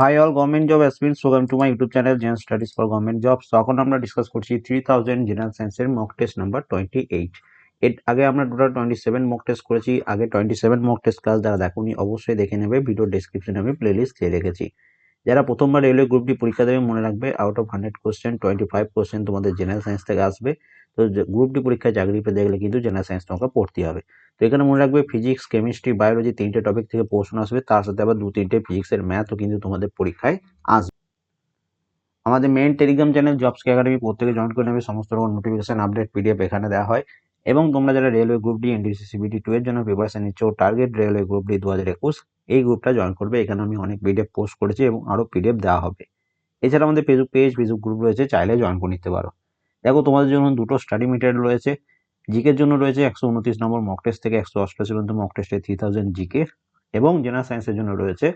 Hi all government job aspirants welcome to my YouTube channel Zen studies for government job তখন আমরা discuss করছি three thousand general সায়েন্সের mock test number twenty eight এর আগে আমরা total twenty seven mock test করেছি, আগে twenty seven mock test class যারা দেখুনি, অবশ্যই দেখে নেবে ভিডিও ডেসক্রিপশনে আমি প্লেলিস্ট দিয়ে রেখেছি। যারা প্রথমবার রেলওয়ে গ্রুপটি পরীক্ষা দেবে, মনে রাখবে out of hundred question twenty five question তোমাদের জেনারেল সায়েন্স থেকে আসবে। তো গ্রুপটি পরীক্ষায় চাকরি পেতে গেলে কিন্তু জেনারেল সায়েন্স তোমাকে পড়তে হবে। তো এখানে মনে রাখবে ফিজিক্স কেমিস্ট্রি বায়োলজি তিনটে টপিক থেকে প্রশ্ন আসবে, তার সাথে আবার দু তিনটে ফিজিক্সের ম্যাথও কিন্তু তোমাদের পরীক্ষায় আসবে। আমাদের main Telegram channel jobs academy প্রত্যেকে জয়েন করে নেবে, সমস্ত রকম নোটিফিকেশন আপডেট পিডিএফ এখানে দেওয়া হয়। এবং তোমরা যারা railway group D NTPC CBT two এর জন্য প্রিপারেশন নিচ্ছ টার্গেট রেলওয়ে গ্রুপ ডি দু হাজার একুশ, এই গ্রুপটা জয়েন করবে। এখানে আমি অনেক পিডিএফ পোস্ট করেছি এবং আরও পিডিএফ দেওয়া হবে। এছাড়া আমাদের ফেসবুক পেজ ফেসবুক গ্রুপ রয়েছে, চাইলে জয়েন করে নিতে পারো। দেখো তোমাদের জন্য দুটো স্টাডি মেটেরিয়াল রয়েছে জিকের জন্য রয়েছে একশো উনত্রিশ নম্বর মক টেস্ট থেকে একশো অষ্টআশি পর্যন্ত মক টেস্টে থ্রি থাউজেন্ড জিকে এবং জেনারেল সায়েন্সের জন্য রয়েছে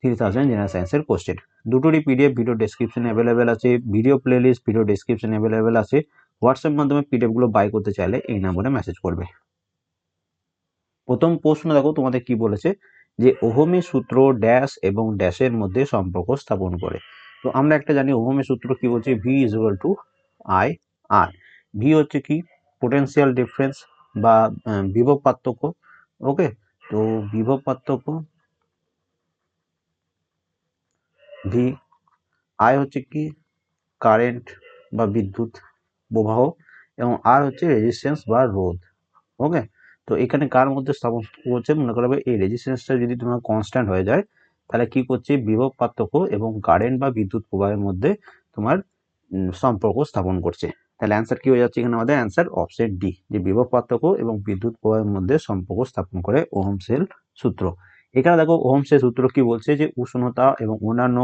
থ্রি থাউজেন্ড জেনারেল সায়েন্সের কোশ্চেন দুটোরই পিডিএফ ভিডিও ডেসক্রিপশনে অ্যাভেলেবেল আছে ভিডিও প্লেলিস্ট ভিডিও ডেসক্রিপশনে অ্যাভেলেবেল আছে। হোয়াটসঅ্যাপ মাধ্যমে পিডিএফগুলো বাই করতে চাইলে এই নম্বরে মেসেজ করবে। প্রথম প্রশ্ন দেখো তোমাদের কি বলেছে যে ওহমের সূত্র ড্যাশ এবং ড্যাশের মধ্যে সম্পর্ক স্থাপন করে। তো আমরা একটা জানি ওহমের সূত্র কি বলছে? V is to I R V হচ্ছে কি? পোটেন্সিয়াল ডিফারেন্স বা বিভব পার্থক্য ওকে তো বিভব পার্থক্য ভি আই হচ্ছে কি? কারেন্ট বা বিদ্যুৎ প্রবাহ এবং আর হচ্ছে রেজিস্ট্যান্স বা রোধ ওকে তো এখানে কার মধ্যে স্থাপন করছে? মনে করবে এই রেজিস্ট্যান্সটা যদি তোমার কনস্ট্যান্ট হয়ে যায়, তাহলে কি করছে? বিভব পার্থক্য এবং কারেন্ট বা বিদ্যুৎ প্রবাহের মধ্যে তোমার সম্পর্ক স্থাপন করছে। তাহলে অ্যান্সার কি হয়ে যাচ্ছে এখানে? আমাদের অ্যান্সার অপশন ডি যে বিভব পার্থক্য এবং বিদ্যুৎ প্রবাহের মধ্যে সম্পর্ক স্থাপন করে ওহমসেল সূত্র। এখানে দেখো ওহমসেল সূত্র কি বলছে? যে উষ্ণতা এবং অন্যান্য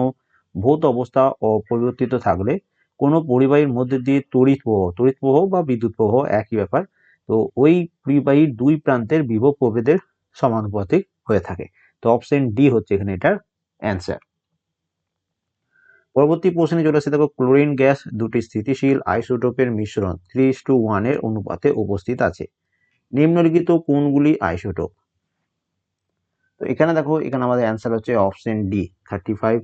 ভৌত অবস্থা অপরিবর্তিত থাকলে কোনো পরিবাহীর মধ্যে দিয়ে তড়িৎ প্রবাহ তড়িৎ প্রবাহ বা বিদ্যুৎ প্রবাহ একই ব্যাপার। তো ওই পরিবাহীর দুই প্রান্তের বিভব প্রভেদের সমানুপাতিক হয়ে থাকে। তো অপশন ডি হচ্ছে এখানে এটার অ্যান্সার পরবর্তী প্রশ্নে চলে আসছে দেখো, ক্লোরিন গ্যাস দুটি স্থিতিশীল আইসোটোপের মিশ্রণ থ্রি টু ওয়ানের অনুপাতে উপস্থিত আছে। নিম্নলিখিত কোনগুলি আইসোটোপ। তো এখানে দেখো, এখানে আমাদের অ্যান্সার হচ্ছে অপশন ডি থার্টি ফাইভ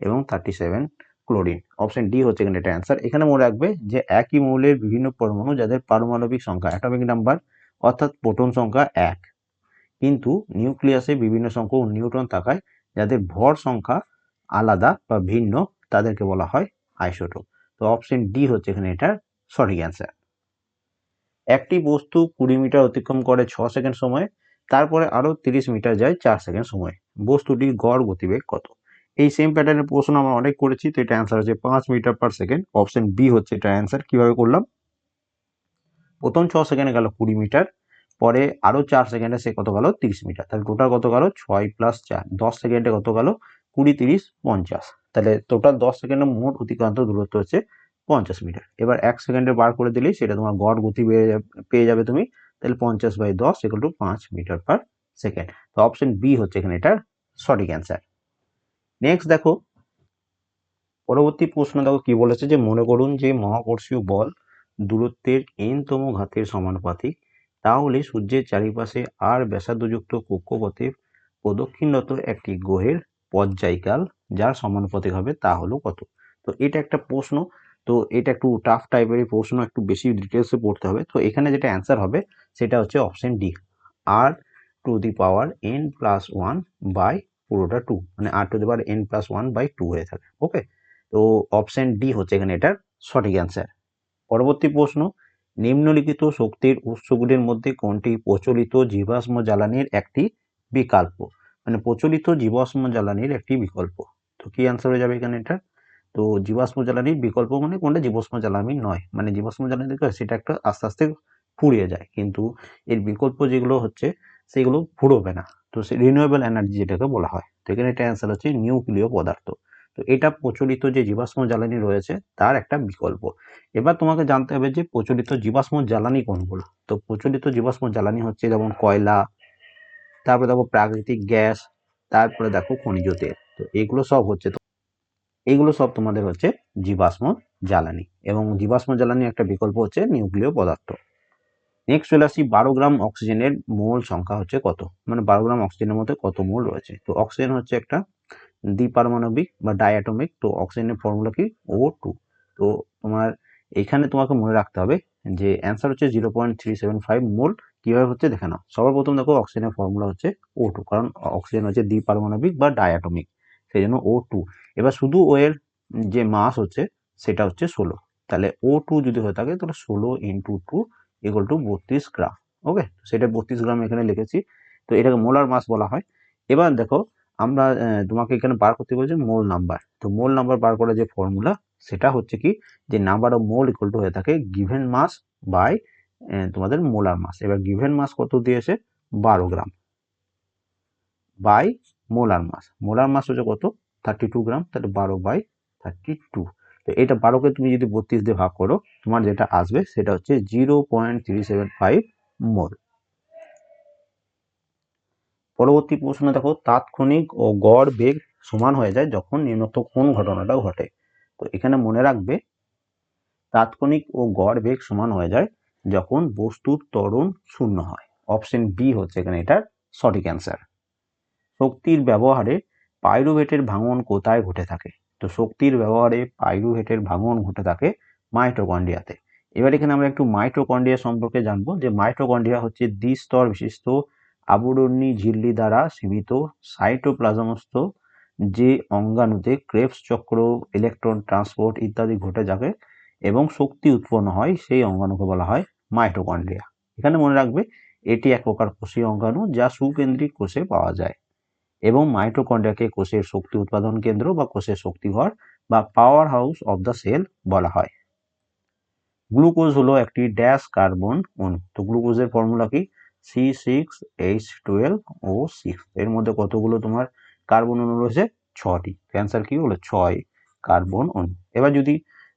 এবং thirty seven chlorine option D হচ্ছে এখানে এটা অ্যান্সার এখানে মনে রাখবে যে একই মৌলের বিভিন্ন পরমাণু যাদের পারমাণবিক সংখ্যা অ্যাটমিক নাম্বার অর্থাৎ প্রোটন সংখ্যা এক। কিন্তু নিউক্লিয়াসে বিভিন্ন সংখ্যক নিউট্রন থাকায় যাদের ভর সংখ্যা আলাদা বা ভিন্ন তাদেরকে বলা হয় আইসোটোপ তো অপশন ডি হচ্ছে এখানে এটার সঠিক অ্যান্সার একটি বস্তু কুড়ি মিটার অতিক্রম করে ছ সেকেন্ড সময়ে, তারপরে আরও তিরিশ মিটার যায় চার সেকেন্ড সময়ে। বস্তুটির গড় গতিবেগ কত? এই সেম প্যাটার্নের প্রশ্ন আমরা অনেক করেছি, তো এটা অ্যান্সার হচ্ছে পাঁচ metre per second option B হচ্ছে এটা অ্যান্সার কীভাবে করলাম? প্রথম ছ সেকেন্ডে গেল কুড়ি মিটার, পরে আরও চার সেকেন্ডে সে কত গেল তিরিশ মিটার। তাহলে টোটাল কত গেল? ছয় প্লাস চার। দশ সেকেন্ডে কত গেল? কুড়ি তিরিশ পঞ্চাশ। তাহলে টোটাল দশ সেকেন্ডের মোট অতিক্রান্ত দূরত্ব হচ্ছে পঞ্চাশ মিটার এবার এক সেকেন্ডে বার করে দিলেই সেটা তোমার গড় গতি পেয়ে যাবে তুমি। তাহলে পঞ্চাশ বাই দশ এগুলো টু পাঁচ মিটার পার সেকেন্ড তো অপশন বি হচ্ছে এখানে এটার সঠিক অ্যান্সার নেক্সট দেখো, পরবর্তী প্রশ্ন দেখো কি বলেছে যে মনে করুন যে মহাকর্ষীয় বল দূরত্বের এনতম ঘাতের সমানুপাতিক, তাহলে সূর্যের চারিপাশে আর ব্যাসার্ধযুক্ত কক্ষপথে প্রদক্ষিণরত একটি গ্রহের পর্যায়কাল যার সমানুপাতিক হবে তা হলো কত? তো এটা একটা প্রশ্ন। তো এটা একটু টাফ টাইপের প্রশ্ন, একটু বেশি ডিটেলসে পড়তে হবে। তো এখানে যেটা অ্যান্সার হবে, সেটা হচ্ছে option D r to the power n plus one by পুরোটা টু মানে r to the power n plus one by two হয়ে থাকে ওকে তো অপশন ডি হচ্ছে এখানে এটার সঠিক অ্যান্সার পরবর্তী প্রশ্ন, নিম্নলিখিত শক্তির উৎসগুলির মধ্যে কোনটি প্রচলিত জীবাশ্ম জ্বালানির একটি বিকল্প? মানে প্রচলিত জীবাশ্ম জ্বালানির একটি বিকল্প। তো কি অ্যান্সার হয়ে যাবে এখানে এটা? তো জীবাশ্ম জ্বালানির বিকল্প মানে কোনটা? জীবাশ্ম জ্বালানি নয়। মানে জীবাশ্ম জ্বালানি সেটা একটা আস্তে আস্তে ফুরিয়ে যায়। কিন্তু এর বিকল্প যেগুলো হচ্ছে, সেগুলো ফুরোবে না। তো সে রিনিউয়েবল এনার্জি যেটাকে বলা হয়। তো এখানে এটা অ্যান্সার হচ্ছে নিউক্লিয় পদার্থ। তো এটা প্রচলিত যে জীবাশ্ম জ্বালানি রয়েছে, তার একটা বিকল্প। এবার তোমাকে জানতে হবে যে প্রচলিত জীবাশ্ম জ্বালানি কোনগুলো? তো প্রচলিত জীবাশ্ম জ্বালানি হচ্ছে যেমন কয়লা তারপরে দেখো প্রাকৃতিক গ্যাস, তারপরে দেখো খনিজ তেল। তো এগুলো সব হচ্ছে তো এগুলো সব তোমাদের হচ্ছে জীবাশ্ম জ্বালানি এবং জীবাশ্ম জ্বালানি একটা বিকল্প হচ্ছে নিউক্লিয় পদার্থ। নেক্সট চলে আসি, বারো গ্রাম অক্সিজেনের মোল সংখ্যা হচ্ছে কত? মানে বারো গ্রাম অক্সিজেনের মধ্যে কত মোল রয়েছে? তো অক্সিজেন হচ্ছে একটা দ্বিপারমাণবিক বা ডায়াটমিক তো অক্সিজেনের ফর্মুলা কি? ও টু তো তোমার এখানে তোমাকে মনে রাখতে হবে যে অ্যান্সার হচ্ছে zero point three seven five mole কীভাবে হচ্ছে দেখে নাও। সবার প্রথম দেখো অক্সিজেনের ফর্মুলা হচ্ছে ও টু কারণ অক্সিজেন হচ্ছে দ্বিপারমাণবিক বা ডায়াটমিক সেই জন্য ও টু এবার শুধু ও এর যে মাস হচ্ছে, সেটা হচ্ছে ষোলো। তাহলে ও টু যদি হয়ে থাকে, তাহলে ষোলো ইন্টু টু ইকুয়াল টু বত্রিশ গ্রাম ওকে সেটা বত্রিশ গ্রাম এখানে লিখেছি, তো এটাকে মোলার মাস বলা হয়। এবার দেখো, আমরা তোমাকে এখানে বার করতে বলছি মোল নাম্বার তো মোল নাম্বার বার করার যে ফর্মুলা সেটা হচ্ছে কি, যে number of mole equal to হয়ে থাকে গিভেন মাস বাই তোমাদের মোলার মাস এবার গিভেন মাস কত দিয়েছে? বারো gram. By molar mass molar mass হচ্ছে কত? Thirty two gram. তাহলে বারো বাই থার্টি টু তো এটা বারোকে তুমি যদি বত্রিশ দিয়ে ভাগ করো, তোমার যেটা আসবে সেটা হচ্ছে zero point three seven five mole. পরবর্তী প্রশ্ন দেখো, তাৎক্ষণিক ও গড় বেগ সমান হয়ে যায় যখন নিম্নোক্ত কোন ঘটনাটা ঘটে। তো এখানে মনে রাখবে, তাৎক্ষণিক ও গড় বেগ সমান হয়ে যায় যখন বস্তুর ত্বরণ শূন্য হয়। অপশন বি হচ্ছে এখানে এটার সঠিক অ্যান্সার শক্তির ব্যবহারে পাইরুভেটের ভাঙন কোথায় ঘটে থাকে? তো শক্তির ব্যবহারে পাইরুভেটের ভাঙন ঘটে থাকে মাইটোকন্ডিয়াতে এবার এখানে আমরা একটু মাইটোকন্ডিয়া সম্পর্কে জানব যে মাইটোকন্ডিয়া হচ্ছে দ্বিস্তর বিশিষ্ট আবরণী ঝিল্লি দ্বারা সীমিত সাইটোপ্লাজমস্থ যে অঙ্গাণুতে ক্রেপস চক্র ইলেকট্রন ট্রান্সপোর্ট ইত্যাদি ঘটে থাকে এবং শক্তি উৎপন্ন হয় সেই অঙ্গাণুকে বলা হয় মাইটোকন্ড্রিয়া। এখানে মনে রাখবে, এটি এক প্রকার কোষীয় অঙ্গাণু যা সুকেন্দ্রিক কোষে পাওয়া যায় এবং মাইটোকন্ড্রিয়াকে কোষের শক্তি উৎপাদন কেন্দ্র বা কোষের শক্তিঘর বা power house of the cell বলা হয়। গ্লুকোজ হলো একটি ড্যাশ কার্বন অণু। তো গ্লুকোজের ফর্মুলা কি? C six H twelve O six এর মধ্যে কতগুলো তোমার কার্বন অণু রয়েছে? ছটি ক্যান্সার কি হলো ছয় কার্বন অণু। এবার যদি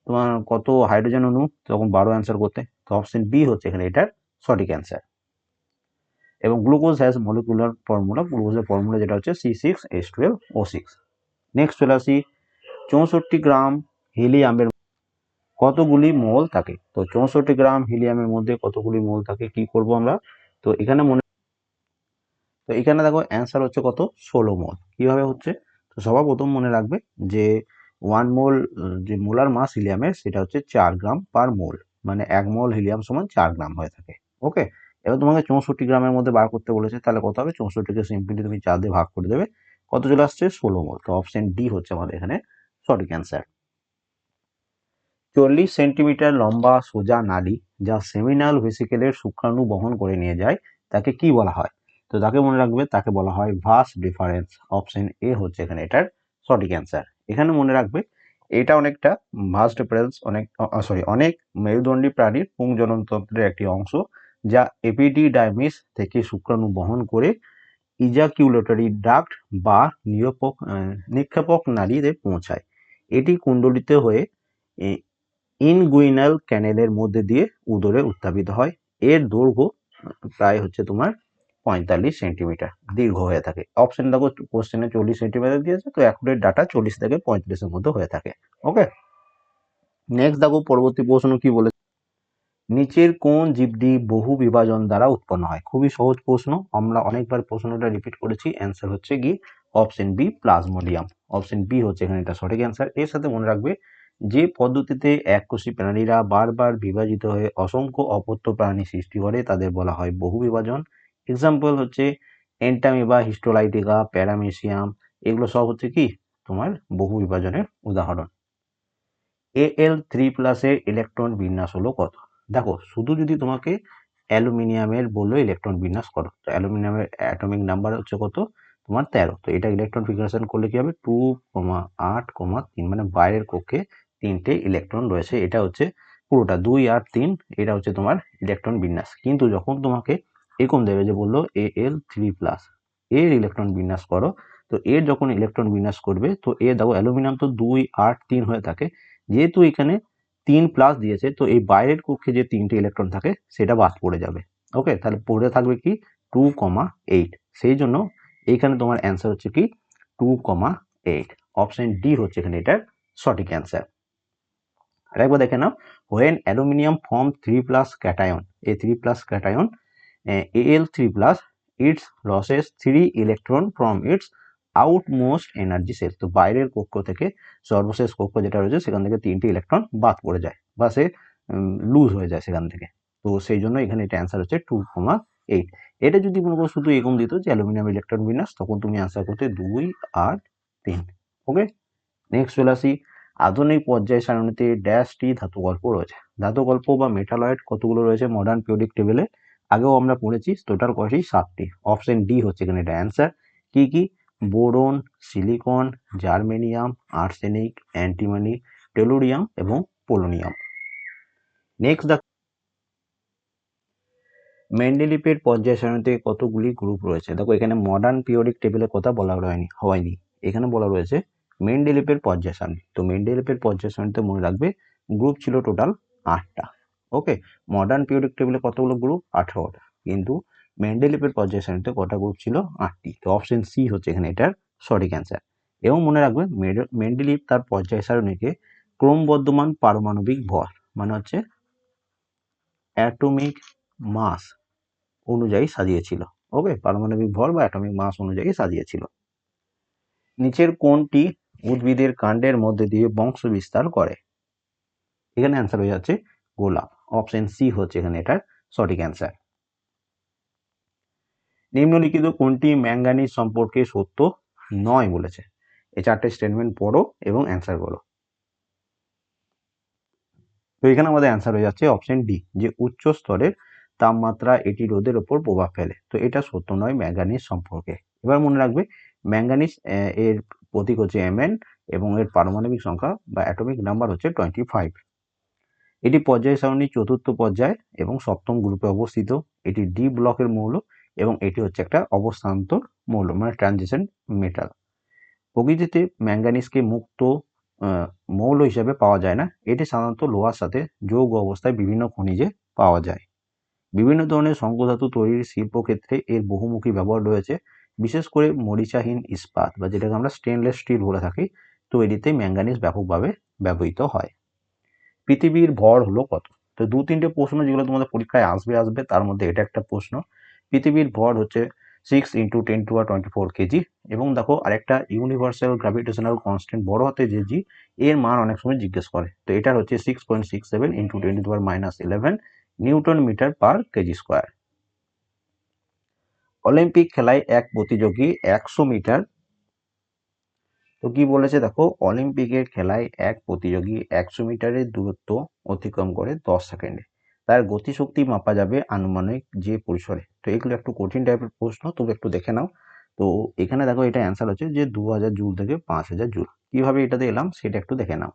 তোমার কত হাইড্রোজেন অণু? তখন বারো অ্যান্সার করতে। তো অপশন বি হচ্ছে এখানে এটার সঠিক অ্যান্সার এবং গ্লুকোজ হ্যাজ মলিকুলার ফর্মুলা গ্লুকোজের ফর্মুলা যেটা হচ্ছে C six S twelve O six next চলে আসি, চৌষট্টি গ্রাম হিলিয়ামের কতগুলি মোল থাকে? তো চৌষট্টি গ্রাম হিলিয়ামের মধ্যে কতগুলি মোল থাকে, কি করব আমরা? তো এখানে মনে তো এখানে দেখো অ্যান্সার হচ্ছে কত? ষোলো মোল। কীভাবে হচ্ছে? তো সবার প্রথম মনে রাখবে যে ওয়ান মোল যে মোলার মাস হিলিয়ামের সেটা হচ্ছে চার গ্রাম পার মোল মানে এক মোল হিলিয়াম সমান চার গ্রাম হয়ে থাকে। ওকে এবার তোমাকে চৌষট্টি গ্রামের মধ্যে বার করতে বলেছে, তাহলে কত হবে? চৌষট্টিকে সিম্পলি তুমি চার দিয়ে ভাগ করে দেবে। কত চলে আসছে? ষোলো মোল। তো অপশন ডি হচ্ছে আমাদের এখানে সঠিক অ্যান্সার চল্লিশ সেন্টিমিটার লম্বা সোজা নালী, যা সেমিনাল ভেসিকেলের শুক্রাণু বহন করে নিয়ে যায়, তাকে কি বলা হয়? তো তাকে মনে রাখবে, তাকে বলা হয় ভাস ডিফারেন্স। অপশন এ হচ্ছে এখানে এটার সঠিক অ্যান্সার এখানে মনে রাখবে এটা অনেকটা ভাস ডিফারেন্স অনেক সরি অনেক মেরুদণ্ডী প্রাণীর পুংজননতন্ত্রের একটি অংশ যা এপিডি এপিডিডাইমিস থেকে শুক্রাণু বহন করে ইজাকিউলেটরি ডাক্ট বা নিরপক নিক্ষেপক নালীতে পৌঁছায়। এটি কুণ্ডলিত হয়ে ইনগুইনাল ক্যানেলের মধ্যে দিয়ে উদরে উত্থাপিত হয়। এর দৈর্ঘ্য প্রায় হচ্ছে তোমার পঁয়তাল্লিশ সেন্টিমিটার দীর্ঘ হয়ে থাকে। অপশন দেখো কোশ্চেনে চল্লিশ সেন্টিমিটার দিয়েছে, তো অ্যাকুরেট ডাটা চল্লিশ থেকে পঁয়তাল্লিশের মধ্যে হয়ে থাকে। ওকে নেক্সট দেখো, পরবর্তী প্রশ্ন কি বলে? নিচের কোন জীবটি বহু বিভাজন দ্বারা উৎপন্ন হয়? খুবই সহজ প্রশ্ন। আমরা অনেকবার প্রশ্নটা রিপিট করেছি। অ্যান্সার হচ্ছে কি? Option B plasmodium option B হচ্ছে এখানে এটা সঠিক অ্যান্সার এর সাথে মনে রাখবে, যে পদ্ধতিতে এককোষী প্রাণীরা বারবার বিভাজিত হয়ে অসংখ্য অপত্য প্রাণী সৃষ্টি করে, তাদের বলা হয় বহু বিভাজন। এক্সাম্পল হচ্ছে এন্টামিবা হিস্টোলাইটিকা প্যারামেসিয়াম এগুলো সব হচ্ছে কি? তোমার বহু বিভাজনের উদাহরণ। এ এল থ্রি প্লাসের ইলেকট্রন বিন্যাস হলো কত? দেখো, শুধু যদি তোমাকে অ্যালুমিনিয়ামের বলল ইলেকট্রন বিন্যাস করো, তো অ্যালুমিনিয়ামের অ্যাটমিক নাম্বার হচ্ছে কত? তোমার তেরো। তো এটা ইলেকট্রন ফিগারেশন করলে কি হবে? টু কমা আট কমা তিন মানে বাইরের কক্ষে তিনটে ইলেকট্রন রয়েছে। এটা হচ্ছে পুরোটা। দুই আর তিন, এটা হচ্ছে তোমার ইলেকট্রন বিন্যাস। কিন্তু যখন তোমাকে এরকম দেবে যে বলল এ এল থ্রি প্লাস এর ইলেকট্রন বিন্যাস করো। তো এর যখন ইলেকট্রন বিন্যাস করবে, তো এ দেখো অ্যালুমিনিয়াম তো দুই, আট, তিন হয়ে থাকে। যেহেতু এখানে তিন প্লাস দিয়েছে, তো এই বাইরের কক্ষে যে তিনটে ইলেকট্রন থাকে, সেটা বাদ পড়ে যাবে। ওকে তাহলে পড়ে থাকবে কি? টু কমা এইট সেই জন্য এইখানে তোমার অ্যান্সার হচ্ছে কি? Two comma eight option D হচ্ছে এখানে এটার সঠিক অ্যান্সার আর একবার দেখে নাও। When aluminium form three plus cation A three plus cation L three plus its loses three electron from its out most energy shell তো বাইরের কক্ষ থেকে সর্বশেষ কক্ষ যেটা রয়েছে, সেখান থেকে তিনটি ইলেকট্রন বাদ পড়ে যায় বা সে লুজ হয়ে যায় সেখান থেকে। তো সেই জন্য এখানে এটা অ্যান্সার হচ্ছে টু কমা এইট এটা যদি মনে করো শুধু এরকম দিত যে অ্যালুমিনিয়াম ইলেকট্রন বিন্যাস, তখন তুমি অ্যান্সার করতে দুই আর তিন। ওকে নেক্সট চলে আসি। আধুনিক পর্যায় সারণীতে ড্যাশটি ধাতু গল্প রয়েছে। ধাতু গল্প বা মেটালয়েড কতগুলো রয়েছে মডার্ন পিরিয়ডিক টেবিলে আগেও আমরা পড়েছি টোটাল কয়টি সাতটি। অপশন ডি হচ্ছে এখানে এটা অ্যান্সার কী কি? Boron silicon germanium arsenic antimony tellurium এবং পোলোনিয়াম নেক্সট দেখ মেন্ডেলিপের পর্যায় সারণীতে কতগুলি গ্রুপ রয়েছে? দেখো, এখানে মডার্ন পিওরিক টেবিলের কথা বলা হয়নি হয়নি। এখানে বলা রয়েছে মেন্ডেলিপের পর্যায় সারণী। তো মেন্ডেলিপের পর্যায় সারণীতে মনে রাখবে গ্রুপ ছিল টোটাল আটটা। ওকে মডার্ন পিরিয়ডিক টেবিলে কতগুলো গ্রুপ আঠারোটা কিন্তু মেন্ডেলিপের পর্যায় সারণীতে কটা গ্রুপ ছিল? আটটি। তো অপশন সি হচ্ছে এখানে এটার সঠিক অ্যান্সার এবং মনে রাখবে মেন্ডেলিপ তার পর্যায় সারণীকে ক্রমবর্ধমান পারমাণবিক ভর মানে হচ্ছে অ্যাটমিক মাস অনুযায়ী সাজিয়েছিল। ওকে পারমাণবিক ভর বা অ্যাটমিক মাস অনুযায়ী সাজিয়েছিল। নিচের কোনটি উদ্ভিদের কাণ্ডের মধ্যে দিয়ে বংশ বিস্তার করে। এখানে অ্যান্সার হয়ে যাচ্ছে গোলাপ। অপশন সি হচ্ছে এখানে এটার সঠিক অ্যান্সার নিম্নলিখিত কোনটি ম্যাঙ্গানিজ সম্পর্কে সত্য নয় বলেছে? এই চারটে স্টেটমেন্ট পড়ো এবং অ্যান্সার করো তো এখানে আমাদের অ্যান্সার হয়ে যাচ্ছে অপশন ডি যে উচ্চ স্তরের তাপমাত্রা এটি রোদের ওপর প্রভাব ফেলে। তো এটা সত্য নয় ম্যাঙ্গানিজ সম্পর্কে। এবার মনে রাখবে, ম্যাঙ্গানিজ এর প্রতীক হচ্ছে এমএন এবং এর পারমাণবিক সংখ্যা বা অ্যাটমিক নাম্বার হচ্ছে টোয়েন্টি ফাইভ এটি পর্যায় সারণীর চতুর্থ পর্যায় এবং সপ্তম গ্রুপে অবস্থিত। এটি ডি ব্লকের মৌল এবং এটি হচ্ছে একটা অবস্থান্তর মৌল মানে ট্রানজিশন মেটাল প্রকৃতিতে ম্যাঙ্গানিজকে মুক্ত মৌল হিসাবে পাওয়া যায় না। এটি সাধারণত লোহার সাথে যৌগ অবস্থায় বিভিন্ন খনিজে পাওয়া যায়। বিভিন্ন ধরনের শঙ্কধাতু তৈরির শিল্পক্ষেত্রে এর বহুমুখী ব্যবহার রয়েছে। বিশেষ করে মরিচাহীন ইস্পাত বা যেটাকে আমরা স্টেনলেস স্টিল বলে থাকি, তৈরিতে ম্যাঙ্গানিজ ব্যাপকভাবে ব্যবহৃত হয়। পৃথিবীর ভর হলো কত? তো দু তিনটে প্রশ্ন যেগুলো তোমাদের পরীক্ষায় আসবে আসবে, তার মধ্যে এটা একটা প্রশ্ন। পৃথিবীর ভর হচ্ছে সিক্স ইন্টু টেন টু আর টোয়েন্টি ফোর কেজি এবং দেখো আরেকটা ইউনিভার্সাল গ্র্যাভিটেশনাল কনস্ট্যান্ট বড় হতে যে জি এর মান অনেক সময় জিজ্ঞেস করে। তো এটার হচ্ছে six point six seven into twenty two আর minus eleven newton metre per KG square Olympic খেলায় এক প্রতিযোগী একশো মিটার তো কি বলেছে দেখো অলিম্পিকের খেলায় এক প্রতিযোগী একশো মিটারের দূরত্ব অতিক্রম করে দশ সেকেন্ডে। তার গতিশক্তি মাপা যাবে আনুমানিক যে পরিসরে। তো এগুলো একটু কঠিন টাইপের প্রশ্ন তবে একটু দেখে নাও। তো এখানে দেখো এটা অ্যান্সার হচ্ছে যে দু হাজার জুল থেকে পাঁচ হাজার জুল কীভাবে এটাতে এলাম সেটা একটু দেখে নাও।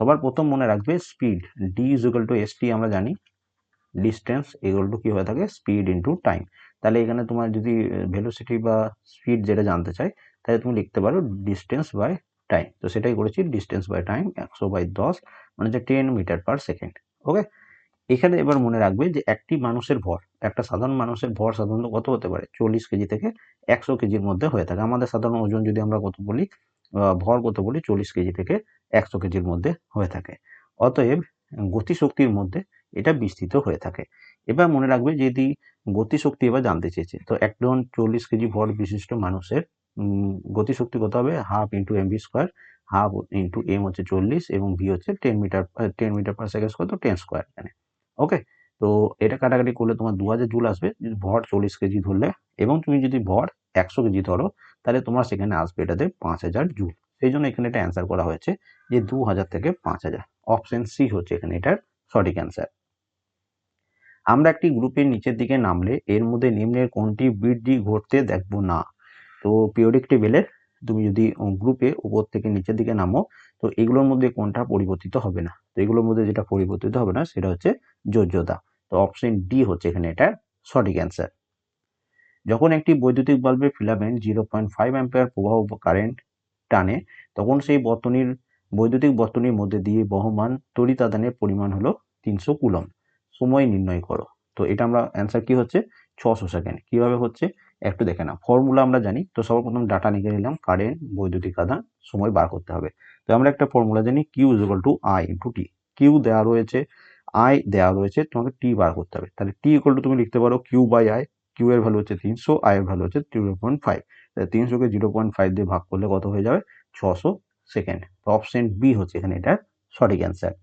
সবার প্রথম মনে রাখবে speed D equal to S T আমরা জানি। ডিস্টেন্স এগুলো কী হয়ে থাকে? স্পিড ইন্টু টাইম তাহলে এখানে তোমার যদি ভেলোসিটি বা স্পিড যেটা জানতে চাই তাহলে তুমি লিখতে পারো ডিস্টেন্স বাই টাইম তো সেটাই করেছি ডিস্টেন্স বাই টাইম একশো বাই দশ মানে হচ্ছে ten metre per second okay এখানে এবার মনে রাখবে যে একটি মানুষের ভর, একটা সাধারণ মানুষের ভর সাধারণত কত হতে পারে? চল্লিশ কেজি থেকে একশো কেজির মধ্যে হয়ে থাকে। আমাদের সাধারণ ওজন যদি আমরা কত বলি ভর কত বলি? চল্লিশ কেজি থেকে একশো কেজির মধ্যে হয়ে থাকে। অতএব গতিশক্তির মধ্যে এটা বিস্তৃত হয়ে থাকে। এবার মনে রাখবে যদি গতিশক্তি এবার জানতে চেয়েছে, তো একজন চল্লিশ কেজি ভর বিশিষ্ট মানুষের গতিশক্তি কত হবে? Half into M V square half into M হচ্ছে চল্লিশ এবং ভি হচ্ছে ten metre ten metre per second square তো টেন স্কোয়ার এখানে ওকে তো এটা কাটাকাটি করলে তোমার দু হাজার জুল আসবে। যদি ভর চল্লিশ কেজি ধরলে এবং তুমি যদি ভর একশো কেজি ধরো, তাহলে তোমার সেখানে আসবে এটাতে পাঁচ হাজার জুল সেই জন্য এখানে এটা অ্যান্সার করা হয়েছে যে দু হাজার থেকে পাঁচ হাজার। অপশন সি হচ্ছে এখানে এটার সঠিক অ্যান্সার আমরা একটি গ্রুপের নিচের দিকে নামলে এর মধ্যে নিম্নের কোনটি বৃদ্ধি ঘটতে দেখব না। তো পিরিয়ডিক তুমি যদি গ্রুপে উপর থেকে নিচের দিকে নামো, তো এগুলোর মধ্যে কোনটা পরিবর্তিত হবে না? তো এগুলোর মধ্যে যেটা পরিবর্তিত হবে না, সেটা হচ্ছে যোজ্যতা। তো অপশন ডি হচ্ছে এখানে এটা সঠিক অ্যান্সার যখন একটি বৈদ্যুতিক বাল্বের filament zero point five ampere প্রবাহ কারেন্ট টানে, তখন সেই বর্তনীর, বৈদ্যুতিক বর্তনীর মধ্যে দিয়ে বহমান তড়িতাদানের পরিমাণ হলো তিনশো কুলম সময় নির্ণয় করো। তো এটা আমরা অ্যান্সার কি হচ্ছে? ছশো সেকেন্ড। কীভাবে হচ্ছে? একটু দেখে না ফর্মুলা আমরা জানি, তো সর্বপ্রথম ডাটা লিখে নিলাম কারেন্ট বৈদ্যুতিক আদান সময় বার করতে হবে। তো আমরা একটা ফর্মুলা জানি Q is equal to I into T Q দেওয়া রয়েছে আই দেওয়া রয়েছে, তোমাকে টি বার করতে হবে। তাহলে টি ইকুয়াল টু তুমি লিখতে পারো কিউ বাই আই কিউ এর ভ্যালু হচ্ছে তিনশো আই এর ভ্যালু হচ্ছে জিরো পয়েন্ট ফাইভ তিনশোকে জিরো পয়েন্ট ফাইভ দিয়ে ভাগ করলে কত হয়ে যাবে? ছশো সেকেন্ড তো অপশন বি হচ্ছে এখানে এটার সঠিক অ্যান্সার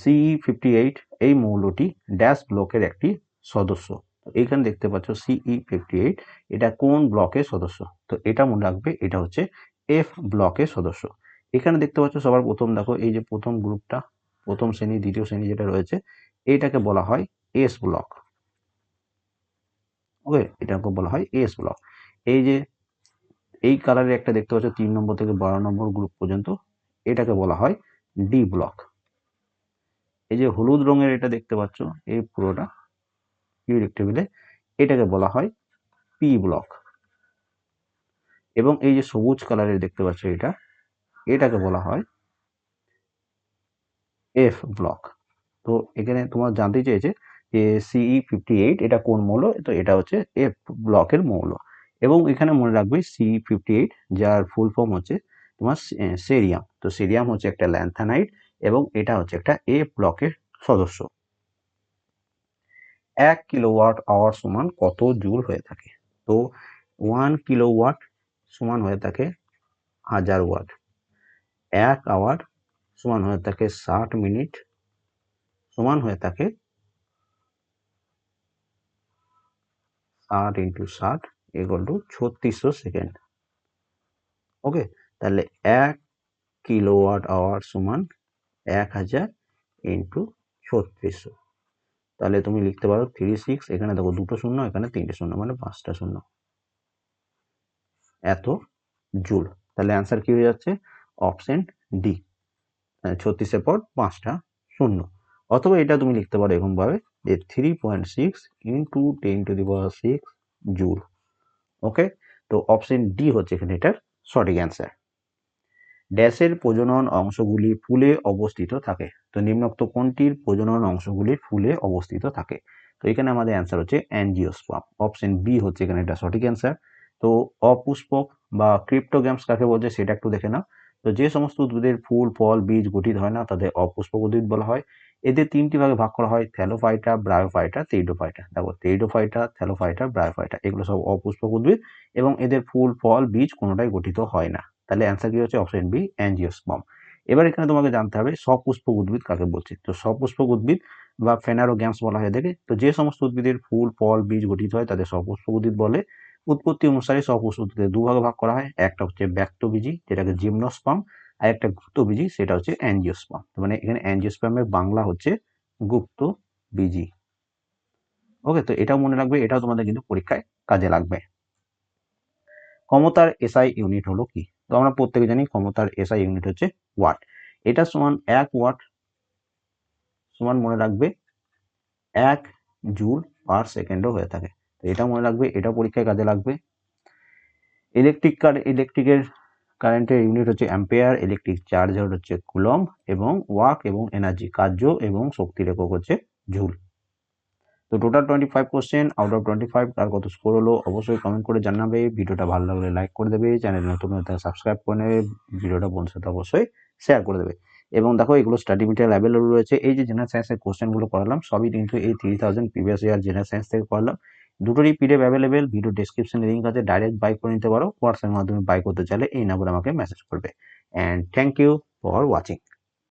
সি ফিফটি এইট এই মৌলটি ড্যাশ ব্লকের একটি সদস্য। তো এইখানে দেখতে পাচ্ছ সিই ফিফটি এইট এটা কোন ব্লকের সদস্য? তো এটা মনে রাখবে, এটা হচ্ছে এফ ব্লকের সদস্য। এখানে দেখতে পাচ্ছ সবার প্রথম, দেখো এই যে প্রথম গ্রুপটা, প্রথম শ্রেণি, দ্বিতীয় শ্রেণি যেটা রয়েছে এইটাকে বলা হয় এস ব্লক ওকে এটাকে বলা হয় এস ব্লক এই যে, এই কালারের একটা দেখতে পাচ্ছ, তিন নম্বর থেকে বারো নম্বর গ্রুপ পর্যন্ত, এটাকে বলা হয় ডি ব্লক এই যে হলুদ রঙের এটা দেখতে পাচ্ছ, এই পুরোটা। পিউরিক টেবিলে এটাকে বলা হয় পি ব্লক এবং এই যে সবুজ কালারের দেখতে পাচ্ছ এটা, এটাকে বলা হয় এফ ব্লক তো এখানে তোমার জানতে চেয়েছে যে সিই ফিফটি এইট এটা কোন মৌল? তো এটা হচ্ছে এফ ব্লকের মৌল। এবং এখানে মনে রাখবে সি ফিফটি এইট যার ফুল ফর্ম হচ্ছে তোমার সেরিয়াম। তো সেরিয়াম হচ্ছে একটা ল্যান্থানাইট এবং এটা হচ্ছে একটা এ ব্লকের সদস্য। এক কিলোওয়াট আওয়ার সমান কত জুল হয়ে থাকে? তো ওয়ান কিলোওয়াট সমান হয়ে থাকে হাজার ওয়াট এক আওয়ার সমান হয়ে থাকে ষাট মিনিট, সমান হয়ে থাকে ষাট ইন্টু ষাট ইকুয়াল টু ছত্রিশশো সেকেন্ড ওকে তাহলে এক কিলোওয়াট আওয়ার সমান এক হাজার ইন্টু ছত্রিশশো। তাহলে তুমি লিখতে পারো থ্রি সিক্স এখানে দেখো দুটো শূন্য, এখানে তিনটে শূন্য মানে পাঁচটা শূন্য। এত জুল তাহলে অ্যান্সার কি হয়ে যাচ্ছে? অপশন ডি ছত্রিশের পর পাঁচটা শূন্য। অথবা এটা তুমি লিখতে পারো এরকমভাবে যে three point six into ten to the power six joule okay তো অপশন ডি হচ্ছে এখানে এটার সঠিক অ্যান্সার ড্যাশের প্রজনন অংশগুলি ফুলে অবস্থিত থাকে। তো নিম্নোক্ত কোনটির প্রজনন অংশগুলি ফুলে অবস্থিত থাকে? তো এখানে আমাদের অ্যান্সার হচ্ছে অ্যানজিওস্পাম অপশন বি হচ্ছে এখানে এটা সঠিক অ্যান্সার তো অপুষ্পক বা ক্রিপ্টোগ্যামস কাকে বলছে সেটা একটু দেখে নাও। তো যে সমস্ত উদ্ভিদের ফুল, ফল, বীজ গঠিত হয় না, তাদের অপুষ্পক উদ্ভিদ বলা হয়। এদের তিনটি ভাগে ভাগ করা হয় থ্যালোফাইটা ব্রায়োফাইটা তেইডোফাইটা দেখো তেইডোফাইটা থ্যালোফাইটা ব্রায়োফাইটা এগুলো সব অপুষ্পক উদ্ভিদ এবং এদের ফুল, ফল, বীজ কোনোটাই গঠিত হয় না। তাহলে অ্যান্সার কি হচ্ছে? অপশন বি অ্যানজিওস্পাম এবার এখানে তোমাকে জানতে হবে সপুষ্পক উদ্ভিদ কাকে বলছে? তো সপুষ্পক উদ্ভিদ বা ফেনারোগ্যামস বলা হয় এদেরকে। তো যে সমস্ত উদ্ভিদের ফুল, ফল, বীজ গঠিত হয় তাদের সপুষ্পক উদ্ভিদ বলে। উৎপত্তি অনুসারে সপুষ্পক উদ্ভিদের দুভাগে ভাগ করা হয়। একটা হচ্ছে ব্যক্তবীজি যেটাকে জিমনোস্পাম, আর একটা গুপ্তবীজি, সেটা হচ্ছে অ্যানজিওস্পাম মানে এখানে অ্যানজিওস্পামের বাংলা হচ্ছে গুপ্ত বীজি ওকে তো এটাও মনে রাখবে, এটাও তোমাদের কিন্তু পরীক্ষায় কাজে লাগবে। ক্ষমতার এসআই ইউনিট হলো কি? তো আমরা প্রত্যেকে জানি ক্ষমতার এসআই ইউনিট হচ্ছে ওয়াট এটা সমান এক ওয়াট সমান মনে রাখবে এক জুল পার সেকেন্ডও হয়ে থাকে। তো এটা মনে রাখবে, এটা পরীক্ষায় কাজে লাগবে। ইলেকট্রিক কার ইলেকট্রিকের কারেন্টের ইউনিট হচ্ছে অ্যাম্পেয়ার ইলেকট্রিক চার্জার হচ্ছে কুলম এবং ওয়াক এবং এনার্জি কার্য এবং শক্তির একক হচ্ছে ঝুল তো total twenty five question out of twenty five আর কত স্কোর হলো, অবশ্যই কমেন্ট করে জানাবে। ভিডিওটা ভালো লাগলে লাইক করে দেবে চ্যানেল নতুন সাবস্ক্রাইব করে নেবে, ভিডিওটা বন্ধুর সাথে অবশ্যই শেয়ার করে দেবে। এবং দেখো, এগুলো স্টাডি মেটেরিয়াল অ্যাভেলেবল রয়েছে। এই যে জেনারেল সায়েন্সের কোশ্চেনগুলো করালাম, সবই কিন্তু এই three thousand previous year general science থেকে করালাম। দুটোরই পিডিএফ অ্যাভেলেবেল ভিডিও ডিসক্রিপশনে লিঙ্ক আছে ডাইরেক্ট বাই করে নিতে পারো হোয়াটসঅ্যাপের মাধ্যমে বাই করতে চাইলে এই নাম্বারে আমাকে মেসেজ করবে। And thank you for watching